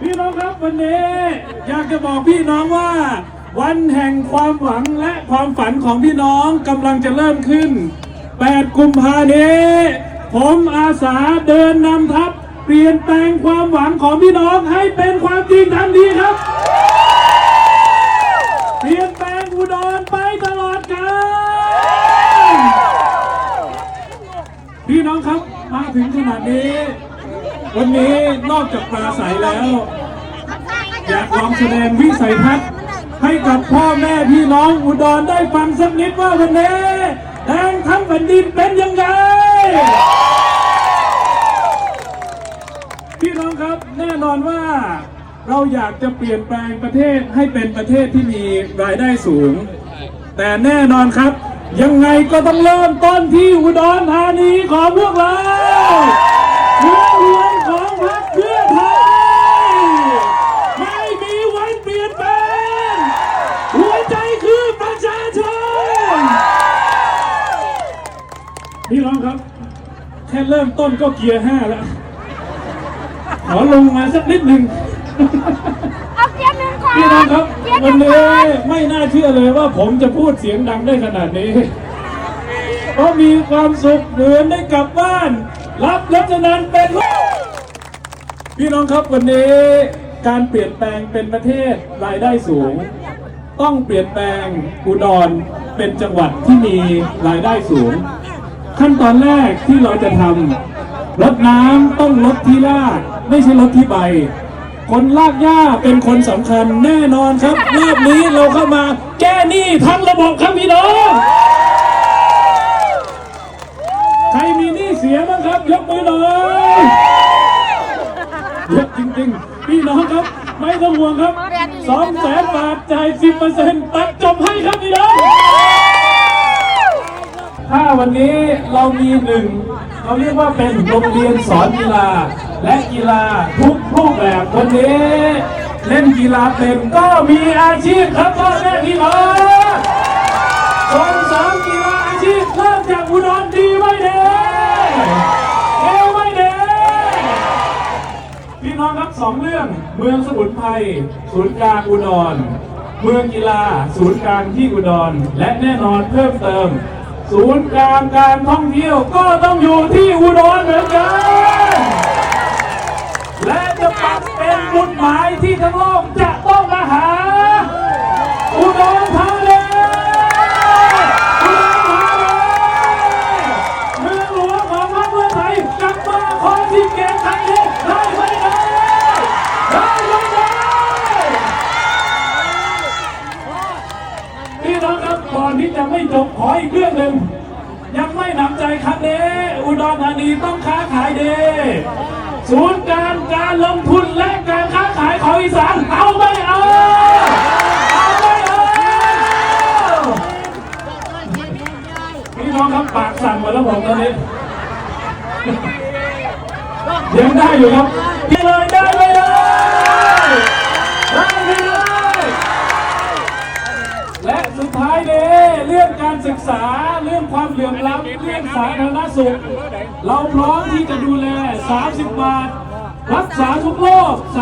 พี่น้องครับวันนี้อยากจะบอกพี่น้องว่า วันแห่งความหวังและความฝันของพี่น้องกำลังจะเริ่มขึ้น 8 กุมภานี้ ผมอาสาเดินนำทัพเปลี่ยนแปลงความหวังของพี่น้องให้เป็นความจริงทันทีครับ เปลี่ยนแปลงอุดรไปตลอดกาลพี่น้องครับมาถึงขนาดนี้ วันนี้นอกจากปราศัยแล้ว อยากลองแสดงวิสัยทัศน์ให้กับพ่อแม่พี่น้องอุดรได้ฟังสักนิดว่าวันนี้แดงทั้งแผ่นดินเป็นยังไง พี่น้องครับแน่นอนว่าเราอยากจะเปลี่ยนแปลงประเทศให้เป็นประเทศที่มีรายได้สูง แต่แน่นอนครับ ยังไงก็ต้องเริ่มต้นที่อุดรธานีของพวกเรา พี่น้องครับ แค่เริ่มต้นก็เกียร์ห้าแล้ว ขอลงมาสักนิดหนึ่ง เอาเกียร์หนึ่งก่อนพี่น้องครับ เกียร์หวันึ่นงนี้ก่อนไม่น่าเชื่อเลยว่าผมจะพูดเสียงดังได้ขนาดนี้ เพราะมีความสุขเหมือนได้กลับบ้าน รับรัชนันเป็นลูกพี่น้องครับวันนี้การเปลี่ยนแปลงเป็นประเทศรายได้สูง ต้องเปลี่ยนแปลงอุดรเป็นจังหวัดที่มีรายได้สูง ขั้นตอนแรกที่เราจะทำรดน้ำต้องลดที่รากไม่ใช่ลดที่ใบ คนลากหญ้าเป็นคนสำคัญแน่นอนครับรอบนี้เราเข้ามาแก้หนี้ทั้งระบบครับพี่น้องใครมีหนี้เสียบ้างครับ ยกมือหน่อยเยอะจริงๆ พี่น้องครับ ไม่ต้องห่วงครับสองแสนบาทจ่ายสิบเปอร์เซ็นต์ตัดจบให้ครับพี่น้อง ถ้าวันนี้เรามีหนึ่งเราเรียกว่าเป็นโรงเรียนสอนกีฬา และกีฬาทุกรูปแบบวันนี้ เล่นกีฬาเป็นก็มีอาชีพครับพ่อแม่พี่น้องส่งเสริมกีฬาอาชีพเริ่มจากอุดรดีไว้เด้เอวไว้เด้พี่น้องครับสองเรื่องเมืองสมุนไพรศูนย์กลางอุดรเมืองกีฬาศูนย์กลางที่อุดร และแน่นอนเพิ่มเติม ศูนย์กลางการท่องเที่ยวก็ต้องอยู่ที่อุดรเหมือนกัน และจะปักเป็นบุญหมายที่ทั้งโลกจะ ที่จะไม่จบขออีกเรื่องหนึ่งยังไม่หนำใจครั้งนี้อุดรธานีต้องค้าขายเดีศูนย์การการลงทุนและการค้าขายของอีสานเอาไม่เอาเอาไม่เอาพี่น้องครับปากสั่นหมดแล้วผมตอนนี้ยังได้อยู่ครับได้เลยได้เลยได้ไม่ได้ และสุดท้ายนี้เรื่องการศึก ษาเรื่องความเหลื่อมล้ำเรื่องสาธารณสุข เราพร้อมที่จะดูแล 30 บาท รักษาทุกโรค